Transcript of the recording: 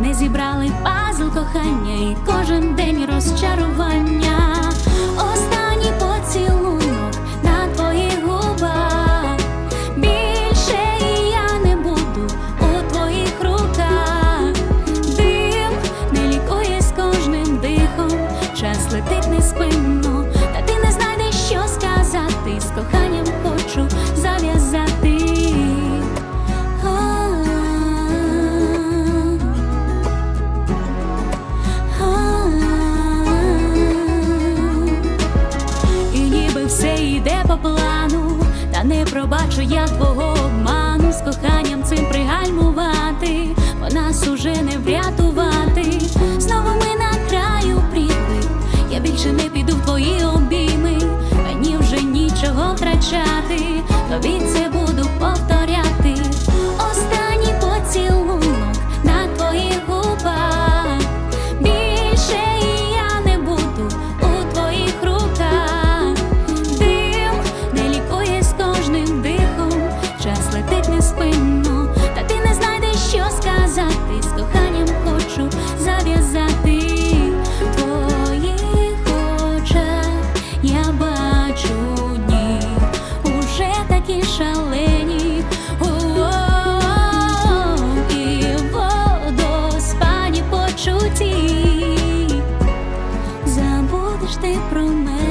не зібрали пазл кохання і кожен все йде по плану, та не пробачу я твого обману з коханням цим пригальмувати, бо нас уже не врятувати. Знову ми на краю прірви, я більше не піду в твої обійми, мені вже нічого втрачати, тобі це повторяти. про мене.